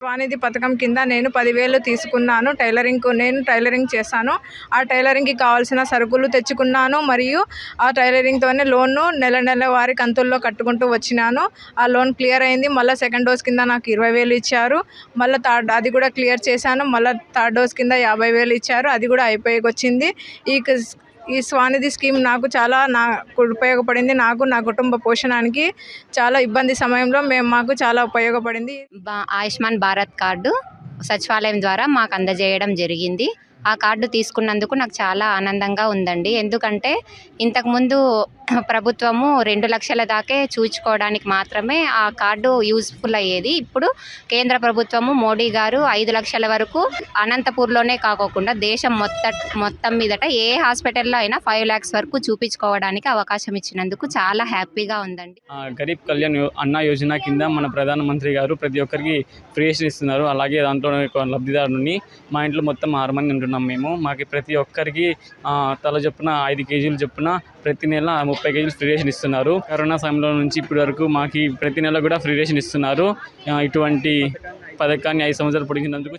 స్వానిధి పథకం కింద నేను పదివేలు తీసుకున్నాను. టైలరింగ్ నేను టైలరింగ్ చేశాను. ఆ టైలరింగ్కి కావాల్సిన సరుకులు తెచ్చుకున్నాను. మరియు ఆ టైలరింగ్తోనే లోన్ను నెల నెల వారి కంతుల్లో కట్టుకుంటూ వచ్చినాను. ఆ లోన్ క్లియర్ అయింది. మళ్ళీ సెకండ్ డోస్ కింద నాకు ఇరవై వేలు ఇచ్చారు. మళ్ళీ థర్డ్ అది కూడా క్లియర్ చేశాను. మళ్ళీ థర్డ్ డోస్ కింద యాభై వేలు ఇచ్చారు. అది కూడా అయిపోయి వచ్చింది ఈ ఈ స్వానిధి స్కీమ్ నాకు చాలా నాకు ఉపయోగపడింది. నాకు నా కుటుంబ పోషణానికి చాలా ఇబ్బంది సమయంలో మేము మాకు చాలా ఉపయోగపడింది. బా ఆయుష్మాన్ భారత్ కార్డు సచివాలయం ద్వారా మాకు అందజేయడం జరిగింది. ఆ కార్డు తీసుకున్నందుకు నాకు చాలా ఆనందంగా ఉందండి. ఎందుకంటే ఇంతకుముందు ప్రభుత్వము రెండు లక్షల దాకే చూచుకోవడానికి మాత్రమే ఆ కార్డు యూస్ఫుల్ అయ్యేది. ఇప్పుడు కేంద్ర ప్రభుత్వము మోడీ గారు ఐదు లక్షల వరకు అనంతపూర్లోనే కాకోకుండా దేశం మొత్త మొత్తం మీదట ఏ హాస్పిటల్లో అయినా ఫైవ్ ల్యాక్స్ వరకు చూపించుకోవడానికి అవకాశం ఇచ్చినందుకు చాలా హ్యాపీగా ఉందండి. గరీబ్ కళ్యాణ్ యో- అన్న యోజన కింద మన ప్రధానమంత్రి గారు ప్రతి ఒక్కరికి ఫ్రీ ఇస్తున్నారు. అలాగే దాంట్లో లబ్ధిదారుని మా ఇంట్లో మొత్తం ఆరు మంది ఉంటున్నాం మేము. మాకు ప్రతి ఒక్కరికి తల చొప్పున ఐదు కేజీలు చొప్పున ప్రతి నెల ముప్పై కేజీలు ఫ్రీ రేషన్ ఇస్తున్నారు. కరోనా సమయంలో నుంచి ఇప్పటి వరకు మాకు ప్రతి నెల కూడా ఫ్రీ రేషన్ ఇస్తున్నారు. ఇటువంటి పథకాన్ని ఐదు సంవత్సరాలు పొడిగినందుకు